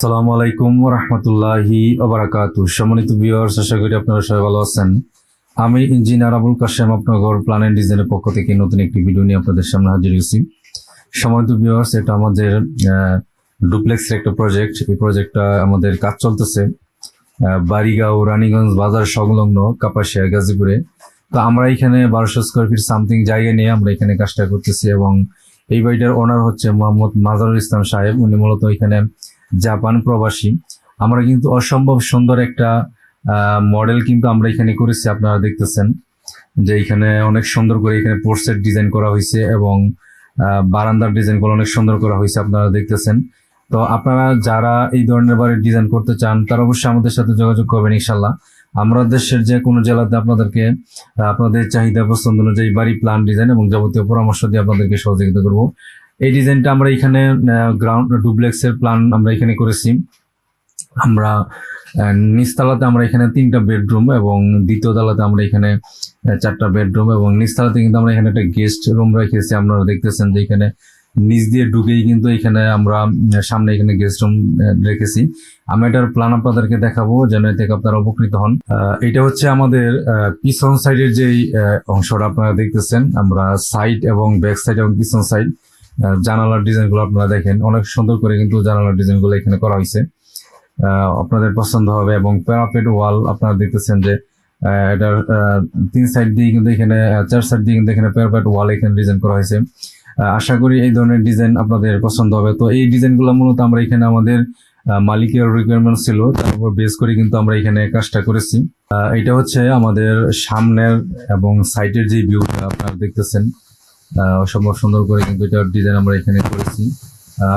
আসসালামু আলাইকুম রহমতুল্লাহি ওবরাকাতু সম্মানিত ভিউয়ার্স আশা করি আপনারা সবাই ভালো আছেন। আমি ইঞ্জিনিয়ার আবুল কাশেম আপনার প্ল্যান এন্ড ডিজাইনের পক্ষ থেকে নতুন একটি ভিডিও নিয়ে আপনাদের সামনে হাজির হয়েছি। সম্মানিত ভিউয়ার্স এটা আমাদের ডুপ্লেক্সের একটা প্রজেক্ট এই প্রজেক্টটা আমাদের কাজ চলতেছে বাড়িগাঁও, রানীগঞ্জ বাজার সংলগ্ন কাপাসিয়া, গাজীপুরে। তো আমরা এখানে বারোশো স্কোয়ার ফিট সামথিং জায়গা নিয়ে আমরা এখানে কাজটা করতেছি এবং এই বাড়িটার ওনার হচ্ছে মোহাম্মদ মাজারুল ইসলাম সাহেব। উনি মূলত এখানে জাপান প্রবাসী। আমরা কিন্তু অসম্ভব সুন্দর একটা মডেল কিন্তু আমরা এখানে করেছি, আপনারা দেখতেছেন। যে এখানে অনেক সুন্দর করে এখানে পোর্সের ডিজাইন করা হয়েছে এবং বারান্দার ডিজাইনগুলো অনেক সুন্দর করা হয়েছে, আপনারা দেখতেছেন। তো আপনারা যারা এই ধরনের বাড়ির ডিজাইন করতে চান, তারা অবশ্যই আমাদের সাথে যোগাযোগ করবেন ইনশাল্লাহ আমরা দেশের যে কোনো জেলাতে আপনাদেরকে, আপনাদের চাহিদা পছন্দ অনুযায়ী বাড়ি, প্ল্যান, ডিজাইন এবং যাবতীয় পরামর্শ দিয়ে আপনাদেরকে সহযোগিতা করব। এই ডিজাইনটা আমরা এখানে গ্রাউন্ড ডুপ্লেক্সের প্ল্যান আমরা এখানে করেছি। আমরা আহ, নিচতলাতে আমরা এখানে তিনটা বেডরুম এবং দ্বিতীয় তলাতে আমরা এখানে চারটা বেডরুম এবং নিচতলাতে কিন্তু আমরা এখানে একটা গেস্ট রুম রেখেছি। আপনারা দেখতেছেন যে এখানে নিচ দিয়ে ঢুকেই কিন্তু এখানে আমরা সামনে এখানে গেস্ট রুম রেখেছি। আমি এটার প্ল্যান আপনাদেরকে দেখাবো যেন এ থেকে আপনারা উপকৃত হন। এটা হচ্ছে আমাদের পিছন সাইডের যেই অংশটা আপনারা দেখতেছেন আমরা সাইড এবং ব্যাক সাইড এবং পিছন সাইড জানালার ডিজাইনগুলো আপনারা দেখেন। অনেক সুন্দর করে কিন্তু জানালার ডিজাইনগুলো এখানে করা হয়েছে। আপনাদের পছন্দ হবে এবং প্যারাপেট ওয়াল আপনারা দেখতেছেন যে এটার তিন সাইড দিয়ে কিন্তু এখানে চার সাইড দিয়ে কিন্তু এখানে প্যারাপেট ওয়াল এখানে ডিজাইন করা হয়েছে। আশা করি এই ধরনের ডিজাইন আপনাদের পছন্দ হবে। তো এই ডিজাইনগুলো মূলত আমরা এখানে আমাদের মালিকের রিকোয়ারমেন্ট ছিল। তার উপর বেস করে কিন্তু আমরা এখানে কাজটা করেছি। এটা হচ্ছে আমাদের সামনের এবং সাইডের যে ভিউটা আপনারা দেখতেছেন। অসম্ভব সুন্দর করে কিন্তু এটার ডিজাইন আমরা এখানে করেছি।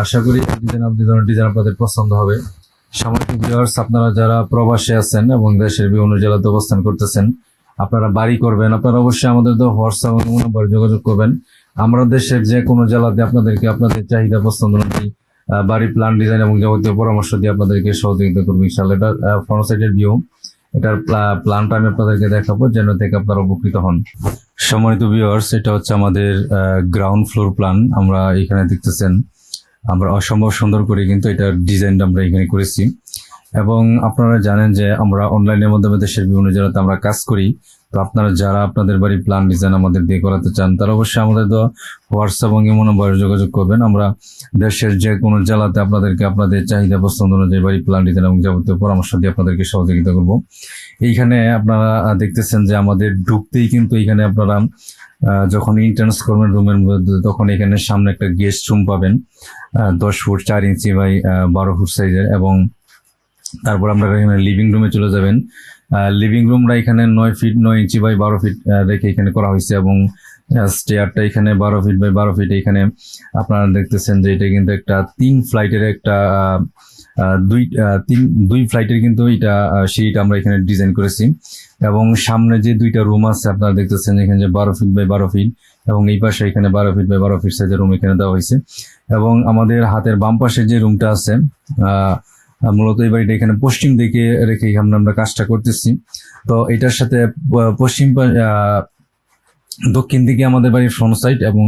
আশা করি ডিজাইন আপনি ধরনের ডিজাইন আপনাদের পছন্দ হবে। সামাজিক ভিউয়ার্স আপনারা যারা প্রবাসে আছেন এবং দেশের বিভিন্ন জেলাতে অবস্থান করতেছেন, আপনারা বাড়ি করবেন, আপনারা অবশ্যই আমাদের তো হোয়াটসঅ্যাপ এবং নাম্বার যোগাযোগ করবেন। আমরা দেশের যে কোনো জেলাতে আপনাদেরকে আপনাদের চাহিদা পছন্দ অনুযায়ী বাড়ি প্ল্যান ডিজাইন এবং যাবতীয় পরামর্শ দিয়ে আপনাদেরকে সহযোগিতা করব ইনশাল্লাহ এটা ফ্রন্ট সাইডের ভিউ এটার প্ল্যানটা আমি আপনাদেরকে দেখাবো যেন থেকে আপনারা উপকৃত হন। সম্মানিত ভিউয়ার্স এটা হচ্ছে আমাদের গ্রাউন্ড ফ্লোর প্ল্যান আমরা এখানে দেখতেছেন, আমরা অসম্ভব সুন্দর করে কিন্তু এটার ডিজাইনটা আমরা এখানে করেছি। এবং আপনারা জানেন যে আমরা অনলাইনের মাধ্যমে দেশের বিভিন্ন জেলাতে আমরা কাজ করি। তো আপনারা যারা আপনাদের বাড়ি প্ল্যান ডিজাইন আমাদের দিয়ে করাতে চান, তারা অবশ্যই আমাদের তো হোয়াটসঅ্যাপ এবং ইমো নম্বরে যোগাযোগ করবেন। আমরা দেশের যে কোনো জেলাতে আপনাদেরকে আপনাদের চাহিদা, পছন্দ অনুযায়ী বাড়ি প্ল্যান ডিজাইন এবং যাবতীয় পরামর্শ দিয়ে আপনাদেরকে সহযোগিতা করব। এইখানে আপনারা দেখতেছেন যে আমাদের ঢুকতেই কিন্তু এখানে আপনারা যখন ইন্টার্নস করবেন রুমের মধ্যে, তখন এখানে সামনে একটা গেস্ট রুম পাবেন দশ ফুট চার ইঞ্চি বাই বারো ফুট সাইজের এবং তারপর আপনারা এখানে লিভিং রুমে চলে যাবেন। লিভিং রুমটা এখানে নয় ফিট নয় ইঞ্চি বাই বারো ফিট রেখে এখানে করা হয়েছে এবং স্টেয়ারটা এখানে বারো ফিট বাই বারো ফিট এখানে আপনারা দেখতেছেন যে এটা কিন্তু একটা তিন ফ্লাইটের একটা দুই তিন, দুই ফ্লাইটের কিন্তু এটা সিট আমরা এখানে ডিজাইন করেছি। এবং সামনে যে দুইটা রুম আছে, আপনারা দেখতেছেন এখানে যে বারো ফিট বাই বারো ফিট এবং এই পাশে এখানে বারো ফিট বাই বারো ফিট সাইজের রুম এখানে দেওয়া হয়েছে। এবং আমাদের হাতের বাম পাশে যে রুমটা আছে মূলত এই বাড়িটা এখানে পশ্চিম দিকে রেখে আমরা কাজটা করতেছি। তো এটার সাথে পশ্চিম দক্ষিণ দিকে আমাদের বাড়ির ফ্রন্ট সাইড এবং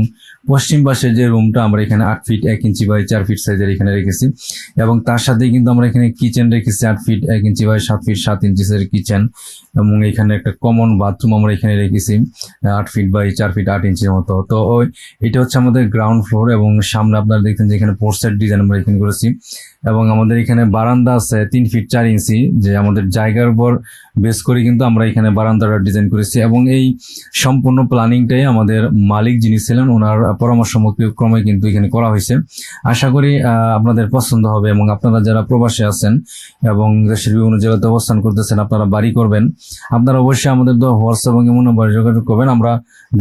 পশ্চিম পাশে যে রুমটা আমরা এখানে আট ফিট এক ইঞ্চি বাই চার ফিট সাইজের এখানে রেখেছি এবং তার সাথে কিন্তু আমরা এখানে কিচেন রেখেছি আট ফিট এক ইঞ্চি বাই সাত ফিট সাত ইঞ্চি সাইজের কিচেন এবং এখানে একটা কমন বাথরুম আমরা এখানে রেখেছি, আট ফিট বাই চার ফিট আট ইঞ্চির মতো। তো ওই, এটা হচ্ছে আমাদের গ্রাউন্ড ফ্লোর এবং সামনে আপনারা দেখছেন যে এখানে পোর্সের ডিজাইন আমরা এখানে করেছি এবং আমাদের এখানে বারান্দা আছে তিন ফিট চার ইঞ্চি যে আমাদের জায়গার উপর বেস করে কিন্তু আমরা এখানে বারান্দাটা ডিজাইন করেছি এবং এই সম্পূর্ণ প্ল্যানিংটাই আমাদের মালিক যিনি ছিলেন, ওনার পরামর্শ ক্রমে কিন্তু এখানে করা হয়েছে। আশা করি আপনাদের পছন্দ হবে এবং আপনারা যারা প্রবাসে আছেন এবং দেশের বিভিন্ন জেলাতে অবস্থান করতেছেন, আপনারা বাড়ি করবেন। আপনারা অবশ্যই আমাদের তো হোয়াটসঅ্যাপ এবং এমন নাম্বারে যোগাযোগ করবেন। আমরা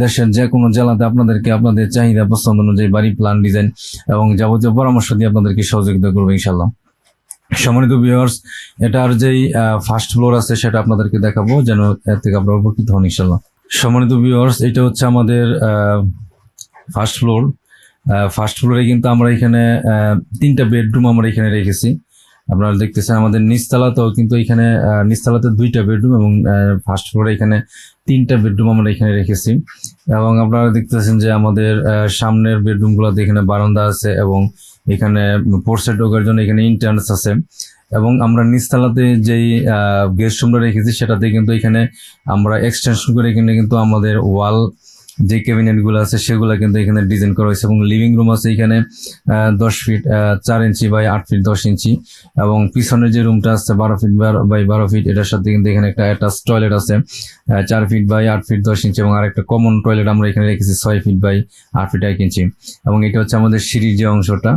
দেশের যে কোনো জেলাতে আপনাদেরকে আপনাদের চাহিদা, পছন্দ অনুযায়ী বাড়ি প্ল্যান ডিজাইন এবং যাবতীয় পরামর্শ দিয়ে আপনাদেরকে সহযোগিতা করব ইনশাল্লাহ সম্মানিত ভিউয়ার্স এটার যেই ফার্স্ট ফ্লোর আছে সেটা আপনাদেরকে দেখাবো, যেন এর থেকে আপনারা উপকৃত হন ইনশাল্লাহ সম্মানিত ভিউয়ার্স এটা হচ্ছে আমাদের ফার্স্ট ফ্লোর ফার্স্ট ফ্লোরে কিন্তু আমরা এখানে তিনটা বেডরুম আমরা এখানে রেখেছি। আপনারা দেখতেছেন আমাদের নিচতলাতেও কিন্তু এখানে নিচতলাতে দুইটা বেডরুম এবং ফার্স্ট ফ্লোরে এখানে তিনটা বেডরুম আমরা এখানে রেখেছি। এবং আপনারা দেখতেছেন যে আমাদের সামনের বেডরুমগুলোতে এখানে বারান্দা আছে এবং এখানে পোর্সে ঢোকার জন্য এখানে ইন্টার্নস আছে। এবং আমরা নিচতলাতে যেই গেস্ট রুমটা রেখেছি, সেটাতে কিন্তু এখানে আমরা এক্সটেনশন করে এখানে কিন্তু আমাদের ওয়াল যে ক্যাবিনেটগুলো আছে, সেগুলো কিন্তু এখানে ডিজাইন করা হয়েছে এবং লিভিং রুম আছে এখানে দশ ফিট চার ইঞ্চি বাই আট ফিট দশ ইঞ্চি এবং পিছনের যে রুমটা আছে বারো ফিট বাই বারো ফিট এটার সাথে কিন্তু এখানে একটা অ্যাটাচ টয়লেট আছে চার ফিট বাই আট ফিট দশ ইঞ্চি এবং আরেকটা কমন টয়লেট আমরা এখানে রেখেছি ছয় ফিট বাই আট ফিট এক ইঞ্চি এবং এটা হচ্ছে আমাদের সিঁড়ির যে অংশটা।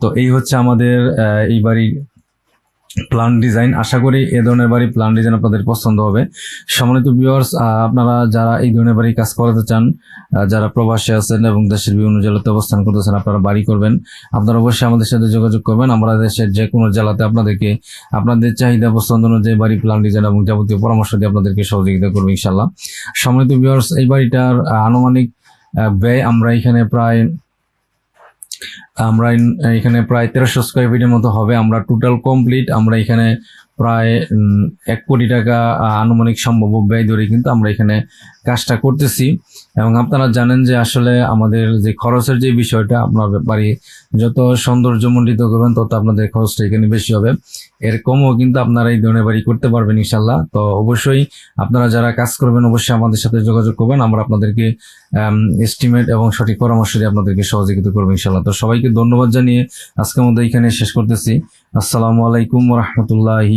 তো এই হচ্ছে আমাদের এই বাড়ির প্ল্যান ডিজাইন আশা করি এ ধরনের বাড়ি প্ল্যান ডিজাইন আপনাদের পছন্দ হবে। সম্মানিত ভিউয়ার্স আপনারা যারা এই ধরনের বাড়ি কাজ করাতে চান যারা প্রবাসী আছেন এবং দেশের বিভিন্ন জেলাতে অবস্থান করতেছেন, আপনারা বাড়ি করবেন। আপনারা অবশ্যই আমাদের সাথে যোগাযোগ করবেন। আমরা দেশের যে কোনো জেলাতে আপনাদেরকে, আপনাদের চাহিদা পছন্দ অনুযায়ী বাড়ি প্ল্যান ডিজাইন এবং যাবতীয় পরামর্শ দিয়ে আপনাদেরকে সহযোগিতা করব ইনশাল্লাহ সম্মানিত ভিউয়ার্স এই বাড়িটার আনুমানিক ব্যয় আমরা এখানে প্রায় আমরা এখানে প্রায় তেরোশো স্কোয়ার ফিটের মতো হবে। আমরা টোটাল কমপ্লিট আমরা এখানে প্রায় এক কোটি টাকা আনুমানিক সম্ভব ব্যয় ধরে কিন্তু আমরা এখানে কাজটা করতেছি। এবং আপনারা জানেন যে আসলে আমাদের যে খরচের যে বিষয়টা, আপনার বাড়ি যত সৌন্দর্যমণ্ডিত করবেন, তত আপনাদের খরচটা এখানে বেশি হবে। এর কমও কিন্তু আপনারা এই ধরনের বাড়ি করতে পারবেন ইনশাল্লাহ তো অবশ্যই আপনারা যারা কাজ করবেন, অবশ্যই আমাদের সাথে যোগাযোগ করবেন। আমরা আপনাদেরকে এস্টিমেট এবং সঠিক পরামর্শ দিয়ে আপনাদেরকে সহযোগিতা করব ইনশাল্লাহ তো সবাইকে ধন্যবাদ জানিয়ে আজকের মধ্যে এখানে শেষ করতেছি। আসসালামু আলাইকুম রহমতুল্লাহি